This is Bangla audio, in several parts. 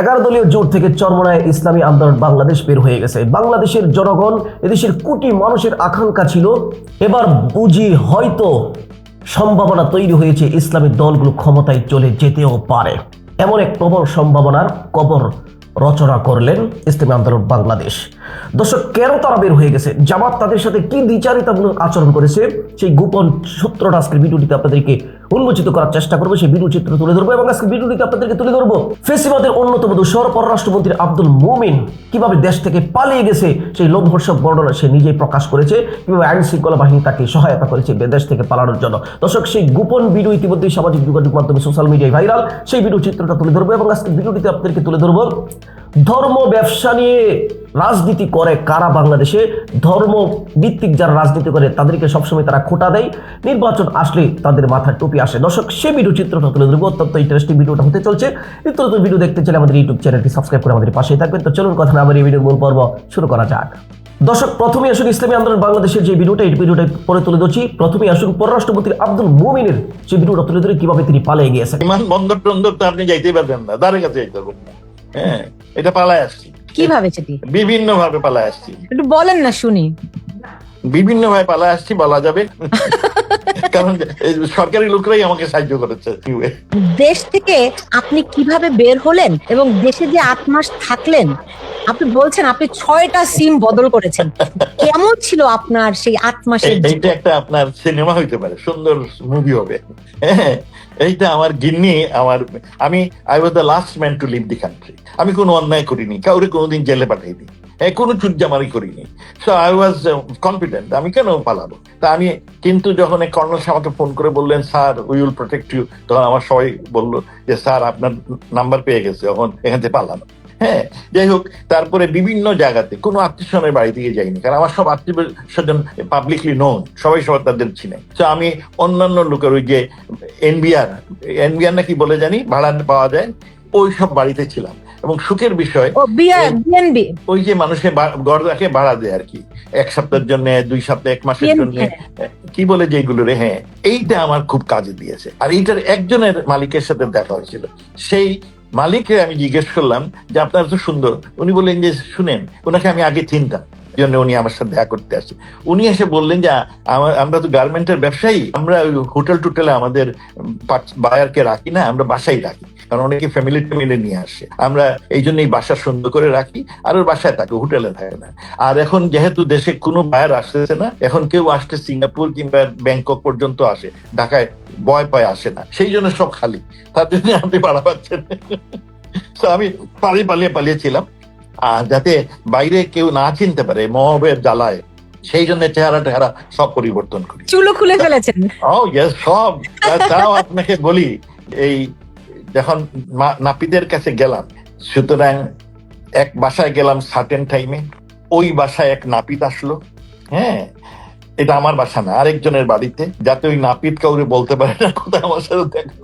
এগারো দলীয় জোট থেকে চরমনায় ইসলামী আন্দোলন বাংলাদেশ বের হয়ে গেছে। বাংলাদেশের জনগণ, এদেশের কোটি মানুষের আকাঙ্ক্ষা ছিল। এবার বুঝি হয়তো সম্ভাবনা তৈরি হয়েছে, ইসলামী দলগুলো ক্ষমতায় চলে যেতেও পারে। এমন এক প্রবল সম্ভাবনার কবর রচনা করলেন ইসলামী আন্দোলন বাংলাদেশ। দর্শক, কেন তারা বের হয়ে গেছে? জামাত তাদের সাথে কি দ্বিচারিতামূলক আচরণ করেছে? সেই গোপন সূত্রটা আজকের ভিডিওটিতে আপনাদেরকে উন্মোচিত করার চেষ্টা করব। সেই ভিডিও চিত্র তুলে ধরবো এবং আজকে ভিডিওটিতে আপনাদেরকে তুলে ধরবো ফেসিবাদের অন্যতম দূষর পররাষ্ট্রমন্ত্রী আব্দুল মুমিন। কীভাবে দেশ থেকে পালিয়ে গেছে? সেই লোভহর্ষক বর্ণনা সে নিজেই প্রকাশ করেছে। কীভাবে আইন শৃঙ্খলা বাহিনী তাকে সহায়তা করেছে দেশ থেকে পালানোর জন্য? দর্শক, সেই গোপন ভিডিও ইতিমধ্যে সামাজিক যোগাযোগ মাধ্যমে, সোশ্যাল মিডিয়ায় ভাইরাল। সেই ভিডিও চিত্রটা তুলে ধরবো এবং আজকে ভিডিওটিতে আপনাদেরকে তুলে ধরবো ধর্ম ব্যবসা নিয়ে রাজনীতি করে কারা বাংলাদেশে? ধর্ম ভিত্তিক যারা রাজনীতি করে, তাদেরকে সবসময় তারা খোটা দেয়। নির্বাচন আসলে তাদের মাথায় টুপি আসে। দর্শক, সে ভিডিও চিত্রটা তুলে ধরবো অত্যন্ত ইন্টারেস্টিং ভিডিওটা হতে চলছে। নিত্য নতুন ভিডিও দেখতে চাইলে আমাদের ইউটিউব চ্যানেলটি সাবস্ক্রাইব করে আমাদের পাশেই থাকবেন। তো চলুন কথা না আমার এই ভিডিওর মূল পর্ব শুরু করা যাক। দর্শক প্রথমে আসুন ইসলামী আন্দোলন বাংলাদেশের যে ভিডিওটা, এই ভিডিওটা পরে তুলে ধরছি। প্রথমে আসুন পররাষ্ট্রমন্ত্রী আব্দুল মুমিনের যে ভিডিওটা তুলে ধরে, কীভাবে তিনি পালিয়ে গিয়েছেন। বিমান বন্দর টন্দর তো আপনি যাইতেই পারবেন না। দ্বারের কাছে যাইতে পারবেন না। হ্যাঁ এটা পালায় আসছি। কীভাবে সেটি? বিভিন্ন ভাবে পালায় আসছি। একটু বলেন না শুনি। বিভিন্ন ভাবে পালায় আসছি বলা যাবে। কারণ সরকারি লোকরাই আমাকে সাহায্য করেছে দেশ থেকে আপনি কীভাবে বের হলেন এবং দেশে যে আট মাস থাকলেন আপনি বলছেন আপনি ছয়টা সিম বদল করেছেন। কেমন ছিল আপনার সেই আট মাসের এই- এইটা একটা আপনার সিনেমা হইতে পারে সুন্দর মুভি হবে। হ্যাঁ এইটা আমার গিন্নি আমার আমি I was the last man to leave the country আমি কোনো অন্যায় করিনি কাউরে কোনোদিন জেলে পাঠাইনি। কোনো চুটজামারি করিনি। সো আই ওয়াজ কনফিডেন্ট আমি কেন পালাবো? তা আমি কিন্তু যখন এই কর্নেল সাহেব আমাকে ফোন করে বললেন sir we will protect you তখন আমার সবাই বলল যে স্যার আপনার নাম্বার পেয়ে গেছে, এখন এখান থেকে পালানো হ্যাঁ যাই হোক, তারপরে বিভিন্ন জায়গাতে, কোনো আত্মীয় স্বজনের বাড়ি থেকে যাইনি, কারণ আমার সব আত্মীয় স্বজন পাবলিকলি নোন সবাই সবার তাদের চিনে। তো আমি অন্যান্য লোকের ওই যে এনবিআর এনবিআর নাকি বলে জানি, ভাড়া পাওয়া যায়, ওই সব বাড়িতে ছিলাম। এবং সুখের বিষয় ওই যে মানুষের রাখে বাড়া দেয় আর কি। এক সপ্তাহের জন্য দুই সপ্তাহ এক মাসের জন্য। কি বলে যেগুলো রে? হ্যাঁ এইটা আমার খুব কাজে দিয়েছে। আর এইটার একজনের মালিকের সাথে দেখা হয়েছিল। সেই মালিককে আমি জিজ্ঞেস করলাম যে আপনার তো সুন্দর। উনি বললেন যে শুনেন ওনাকে আমি আগে চিনতাম। জন্য উনি আমার সাথে দেখা করতে আসে উনি এসে বললেন যে আমার তো গার্মেন্টের ব্যবসায়ী, আমরা হোটেল টোটেলে আমাদের বায়ারকে রাখি না, আমরা বাসায় রাখি। কারণ অনেকে ফ্যামিলি ট্যামিলি নিয়ে আসে। আমরা এই জন্য এই বাসা সুন্দর করে রাখি, আর ওর বাসায় থাকে, হোটেলে থাকে না। আর এখন যেহেতু দেশে কোনো বায়ার আসতেছে না, এখন কেউ আসতে সিঙ্গাপুর কিংবা ব্যাংকক পর্যন্ত আসে, ঢাকায় ভয় পায়, আসে না। সেই জন্য সব খালি। তার জন্য আপনি ভাড়া পাচ্ছেন। তো আমি পালিয়ে পালিয়ে পালিয়েছিলাম যাতে বাইরে কেউ না চিনতে পারে মহবের জ্বালায় সেই জন্য চেহারা টেহারা সব পরিবর্তন করি। চুলো খুলে ফেলেছেন। ও ইয়েস সব। তাও আপনাকে বলি এই যখন নাপিদের নাপিতের কাছে গেলাম সুতরাং এক বাসায় গেলাম সার্টেন টাইমে ওই বাসায় এক নাপিত আসলো। হ্যাঁ এটা আমার বাসা না, আরেকজনের বাড়িতে। যাতে ওই নাপিত কাউরে বলতে পারে না কোথায় আমার সাথে দেখা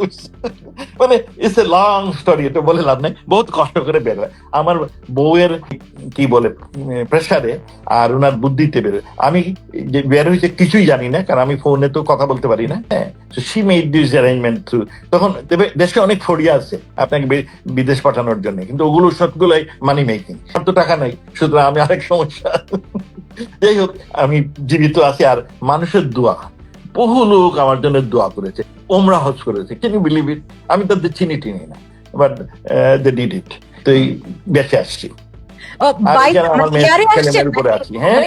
মানে ইটস এ লং স্টোরি এটা বলে লাভ নাই। বহুত কষ্ট করে বের হয়। আমার বউয়ের, কি বলে প্রেসারে আর ওনার বুদ্ধিতে বের আমি যে বের হয়েছে কিছুই জানি না, কারণ আমি ফোনে তো কথা বলতে পারি না হ্যাঁ? She made this arrangement through তখন দেশে অনেক ফড়িয়া আছে আপনাকে বিদেশ পাঠানোর জন্য। কিন্তু ওগুলো সবগুলোই মানি মেকিং সব তো টাকা নাই, সুতরাং আমি আরেক সমস্যা। যাই হোক আমি জীবিত আছি আর মানুষের দোয়া। বহু লোক আমার জন্য দোয়া করেছে ওমরা হজ করেছে। কেন বিলিভ ইট আমি তাদের চিনি টিনি না বাট দে ডিড ইট তো এই বেঁচে আসছি। আছি হ্যাঁ?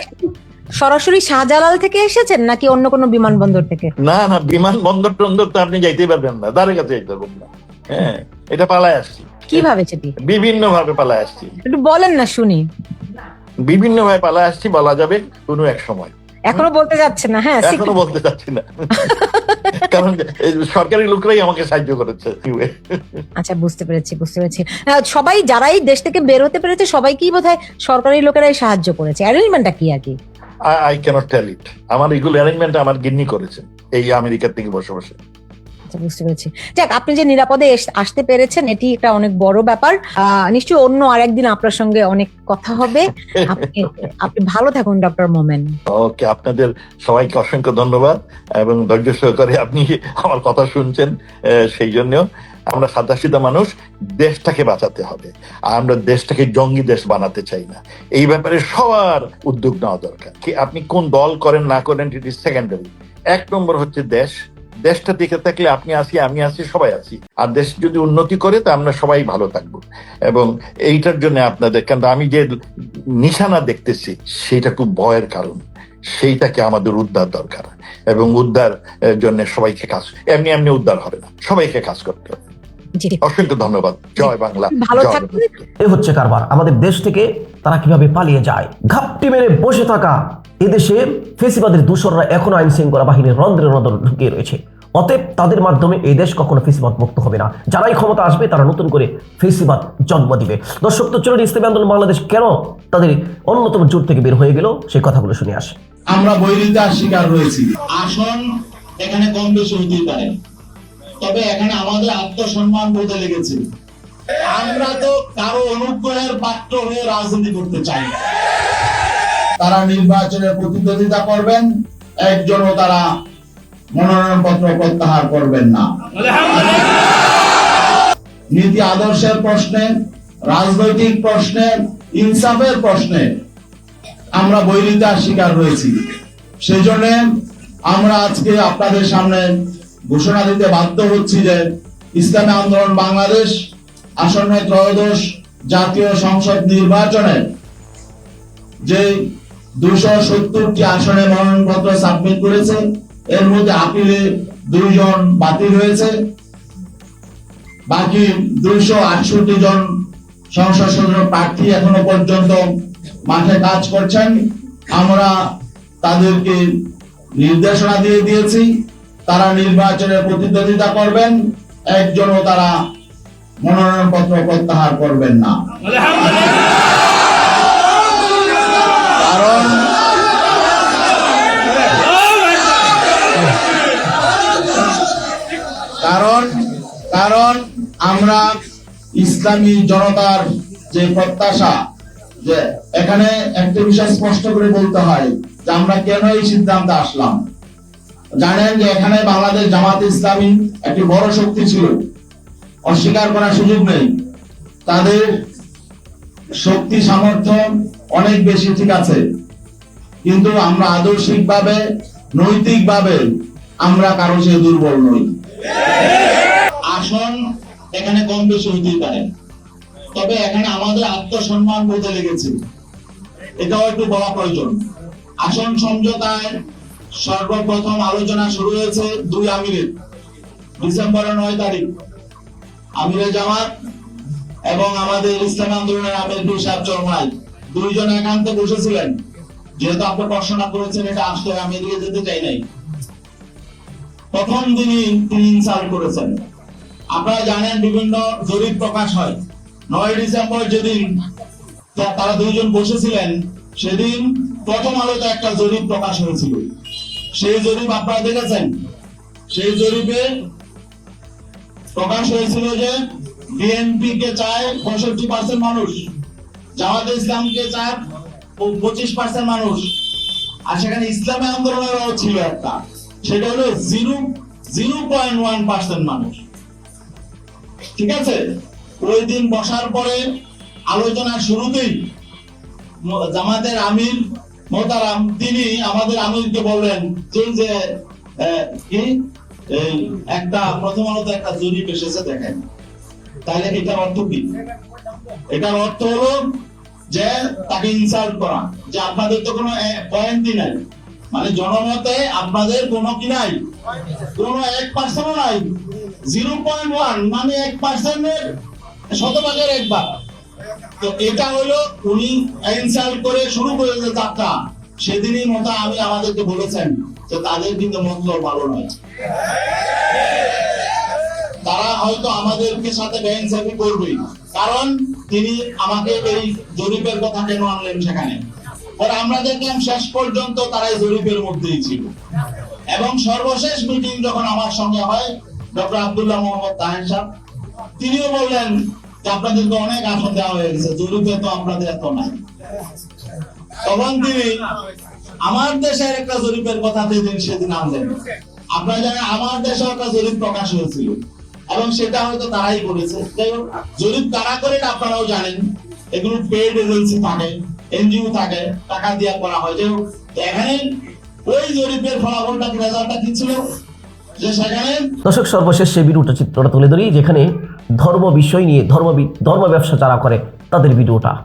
সরাসরি শাহজালাল থেকে এসেছেন নাকি অন্য কোনো বিমানবন্দর থেকে? না না বিমান বন্দর টন্দর তো আপনি যাইতেই পারবেন না দ্বারের কাছে যাইতে পারবেন না। হ্যাঁ এটা পালায় আসছি। কীভাবে সেটি? বিভিন্ন ভাবে পালায় আসছি। একটু বলেন না শুনি। বিভিন্ন ভাবে পালায় আসছি বলা যাবে কোনো এক সময়। এখনও বলতে যাচ্ছে না হ্যাঁ এখনও বলতে চাচ্ছি না। কারণ সরকারি লোকরাই আমাকে সাহায্য করেছে আচ্ছা বুঝতে পেরেছি বুঝতে পেরেছি। সবাই যারাই দেশ থেকে বের হতে পেরেছে সবাইকেই বোধহয় সরকারি লোকেরাই সাহায্য করেছে। অ্যারেঞ্জমেন্টটা কি আর কি আই ক্যানট টেল ইট আমার এগুলো অ্যারেঞ্জমেন্ট আমার গিন্নি করেছেন এই আমেরিকার থেকে বসে বসে। আচ্ছা বুঝতে পেরেছি। যাক, আপনি যে নিরাপদে আসতে পেরেছেন, এটি একটা অনেক বড় ব্যাপার। নিশ্চয়ই অন্য আরেকদিন আপনার সঙ্গে অনেক কথা হবে। আপনি আপনি ভালো থাকুন, ডক্টর মোমেন। ওকে, আপনাদের সবাইকে অসংখ্য ধন্যবাদ এবং ধৈর্য সহকারে আপনি আমার কথা শুনছেন সেই জন্য আমরা সাদা সিধা মানুষ, দেশটাকে বাঁচাতে হবে। আর আমরা দেশটাকে জঙ্গি দেশ বানাতে চাই না। এই ব্যাপারে সবার উদ্যোগ নেওয়া দরকার। কি আপনি কোন দল করেন, না করেন সেকেন্ডারি এক নম্বর হচ্ছে দেশ। দেশটা দিকে থাকলে আপনি আছি আমি আছি সবাই আছি আর দেশ যদি উন্নতি করে তা আমরা সবাই ভালো থাকব। এবং এইটার জন্য আপনাদের কিন্তু আমি যে নিশানা দেখতেছি সেটা খুব ভয়ের কারণ। সেইটাকে আমাদের উদ্ধার দরকার। এবং উদ্ধার জন্য সবাইকে কাজ এমনি এমনি উদ্ধার হবে না। সবাইকে কাজ করতে হবে। জি। অসংখ্য ধন্যবাদ। জয় বাংলা। এ হচ্ছে কারবার। আমাদের দেশ থেকে তারা কীভাবে পালিয়ে যায় ঘাপটি মেরে বসে থাকা এদেশে ফেসিবাদের দূষণরা এখনও আইন শৃঙ্খলা বাহিনীর রন্ধ্রে রন্ধ্র ঢুকে রয়েছে। অতএব তাদের মাধ্যমে এই দেশ কখনো ফেসিবাদ মুক্ত হবে না। যারাই ক্ষমতা আসবে, তারা নতুন করে ফেসিবাদ জন্ম দিবে। দর্শক, তো চলুন ইসলামী আন্দোলন বাংলাদেশ কেন তাদের অন্যতম জোট থেকে বের হয়ে গেল? সেই কথাগুলো শুনে আসে। আমরা বৈরিতার শিকার হয়েছি। আসন এখানে কম বেশি হতেই পারে। তবে এখানে আমাদের আত্মসম্মান বোধে লেগেছে। আমরা তো কারও অনুগ্রহের পাত্র হয়ে রাজনীতি করতে চাই না। তারা নির্বাচনে প্রতিদ্বন্দ্বিতা করবেন, একজনও তারা মনোনয়ন পত্র প্রত্যাহার করবেন না। নীতি আদর্শের প্রশ্নে, রাজনৈতিক প্রশ্নে, ইনসাফের প্রশ্নে আমরা বৈরিতার শিকার হয়েছি। সেই জন্য আমরা আজকে আপনাদের সামনে ঘোষণা দিতে বাধ্য হচ্ছি যে ইসলামী আন্দোলন বাংলাদেশ, আসন্ন ত্রয়োদশ জাতীয় সংসদ নির্বাচনে যে দুশো সত্তরটি আসনে মনোনয়নপত্র সাবমিট করেছে। এর মধ্যে আপিলে দুইজন বাতিল হয়েছে। বাকি আটষট্টি জন সংসদ সদস্য প্রার্থী এখনও পর্যন্ত মাঠে কাজ করছেন। আমরা তাদেরকে নির্দেশনা দিয়ে দিয়েছি, তারা নির্বাচনে প্রতিদ্বন্দ্বিতা করবেন, একজনও তারা মনোনয়ন পত্র প্রত্যাহার করবেন না। কারণ কারণ কারণ আমরা ইসলামী জনতার যে প্রত্যাশা, যে এখানে একটা বিষয় স্পষ্ট করে বলতে হয় যে আমরা কেন এই সিদ্ধান্তে আসলাম? জানেন যে এখানে বাংলাদেশ জামাত ইসলামী একটি বড় শক্তি ছিল। অস্বীকার করার সুযোগ নেই। তাদের শক্তি, সামর্থ্য অনেক বেশি ঠিক আছে। কিন্তু আমরা আদর্শিকভাবে, নৈতিকভাবে আমরা কারও সে দুর্বল নই। আসন এখানে কম বেশি হইতেই পারে। তবে এখানে আমাদের আত্মসম্মান বোধে লেগেছে। এটাও একটু বলা প্রয়োজন। আসন সমঝোতায় সর্বপ্রথম আলোচনা শুরু হয়েছে দুই আমিরের। ডিসেম্বরের নয় তারিখ। আমিরে জামাত এবং আমাদের ইসলাম আন্দোলনের আমির সাহেব চরমাই দুইজন একান্তে বসেছিলেন। যেহেতু আপনি প্রশ্ন করেছেন, এটা আসলে আমি এদিকে যেতে চাই নাই। প্রথম দিনই তিনি ইনসাল্ট করেছেন। আপনারা জানেন, বিভিন্ন জরিপ প্রকাশ হয়। নয় ডিসেম্বর যেদিন তারা দুইজন বসেছিলেন, সেদিন প্রথম আলোতে একটা জরিপ প্রকাশ হয়েছিল। সেই জরিপ আপনারা দেখেছেন? সেই জরিপে প্রকাশ হয়েছিল যে বিএনপি কে চায় পঁয়ষট্টি পার্সেন্ট মানুষ। জামাত ইসলামকে চায় পঁচিশ পার্সেন্ট মানুষ। আর সেখানে ইসলামী ছিল একটা। সেটা হলো zero zero point one percent মানুষ। ঠিক আছে? ওই দিন বসার পরে আলোচনার শুরুতেই জামাতের আমির মোতারাম তিনি আমাদের আমিরকে বললেন, যে যে কি? একটা প্রথম আলোতে একটা জরিপ এসেছে দেখেন। তাহলে এটা অর্থ কি? এটার অর্থ হলো যে তাকে ইনসাল্ট করা, যে আপনাদের তো কোনো পয়েন্টই নাই। মানে জনমতে আপনাদের কোনো কি নাই? কোনো এক পার্সেন্টও নাই। জিরো পয়েন্ট ওয়ান মানে এক পার্সেন্টের শতভাগের একবার। তো এটা হলো উনি ইনসাল্ট করে শুরু করে যে যাত্রা সেদিনই মতো আমি আমাদেরকে বলেছেন যে তাদের কিন্তু মতলব ভালো নয়। তারা হয়তো আমাদেরকে সাথে বেআইনসাফি করবেই। কারণ তিনি আমাকে এই জরিপের কথা কেন আনলেন সেখানে? পরে আমরা দেখলাম শেষ পর্যন্ত তারা এই জরিপের মধ্যেই ছিল। এবং সর্বশেষ মিটিং যখন আমার সঙ্গে হয়, ডক্টর আব্দুল্লাহ মোহাম্মদ তাহের সাহেব, তিনিও বললেন যে আপনাদেরকে অনেক আসন দেওয়া হয়ে গেছে, জরিপে তো আপনাদের এত নাই। তখন তিনি, আমার দেশের একটা জরিপের কথা সেদিন আনলেন। আপনারা জানেন, আমার দেশে একটা জরিপ প্রকাশ হয়েছিল। এবং সেটা হয়তো তারাই করেছে। যাই হোক জরিপ কারা করে আপনারাও জানেন। এগুলো পেড এজেন্সি থাকে এনজিও থাকে টাকা দিয়ে করা হয়। যাই হোক এখানে ওই জরিপের ফলাফলটা রেজাল্টটা কি ছিল? দর্শক সর্বশেষ সেই ভিডিওটা চিত্রটা তুলে ধরি যেখানে ধর্ম বিষয় নিয়ে ধর্ম বি- ধর্ম ব্যবসা যারা করে তাদের ভিডিওটা।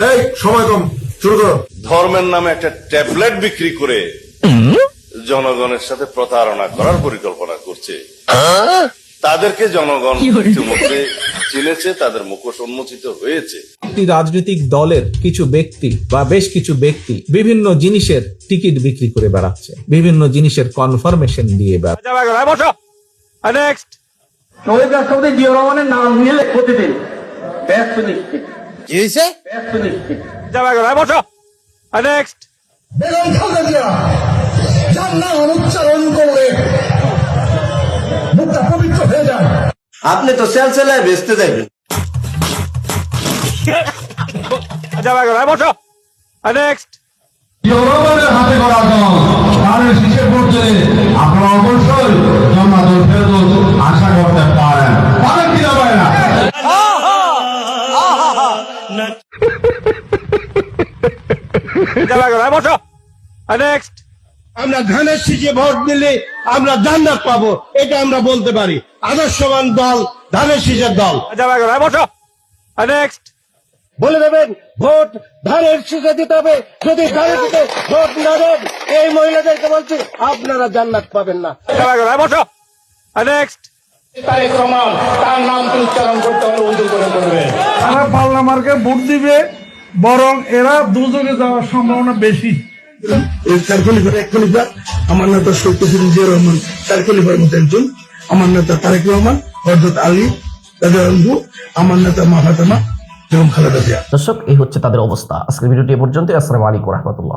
এই সময় কম শুরু করো। ধর্মের নামে একটা ট্যাবলেট বিক্রি করে জনগণের সাথে প্রতারণা করার পরিকল্পনা করছে। তাদেরকে জনগণ ইতিমধ্যে চিনেছে তাদের মুখোশ উন্মোচিত হয়েছে। একটি রাজনৈতিক দলের কিছু ব্যক্তি বা বেশ কিছু ব্যক্তি বিভিন্ন জিনিসের টিকিট বিক্রি করে বেড়াচ্ছে বিভিন্ন জিনিসের কনফার্মেশন দিয়ে বেড়াচ্ছে জিয়া রহমানের নাম নিলে প্রতিদিন। ব্যাস সুনিশ্চিত। কি হয়েছে? ব্যাস বেগম খালেদা জিয়া যার নাম উচ্চারণ করলে আপনি তো সেল সেলায় বেচতে যাবেন জনগণের হাতে করা দল তাদের শীষে পড়তে আপনারা অবশ্যই জন্মাদল ফেরত আশা করতে পারেন। পারেন কিনা পারে না? আমরা ধানের শীষে ভোট দিলে আমরা জান্নাত পাবো এটা আমরা বলতে পারি। আদর্শবান দল ধানের শীষের দল। বলে দেবেন ভোট ধানের শীষে দিতে হবে। যদি ধানের শীষে ভোট না দেন এই মহিলাদেরকে বলছি আপনারা জান্নাত পাবেন না। রহমান তার নাম উচ্চারণ করতে করবে তারা পাল্লা মার্কে ভোট দিবে বরং এরা দুজনে যাওয়ার সম্ভাবনা বেশি। চার খলিফার এক খলিফা, আমার নেতা প্রেসিডেন্ট জিয়া রহমান, চার খলিফার মধ্যে একজন। আমার নেতা তারেক রহমান হরদত আলী রাজা আমার নেতা মাহাতামা দর্শক, এই হচ্ছে তাদের অবস্থা। আজকের ভিডিওটি পর্যন্ত আসসালামু আলাইকুম রহমতুল্লাহ।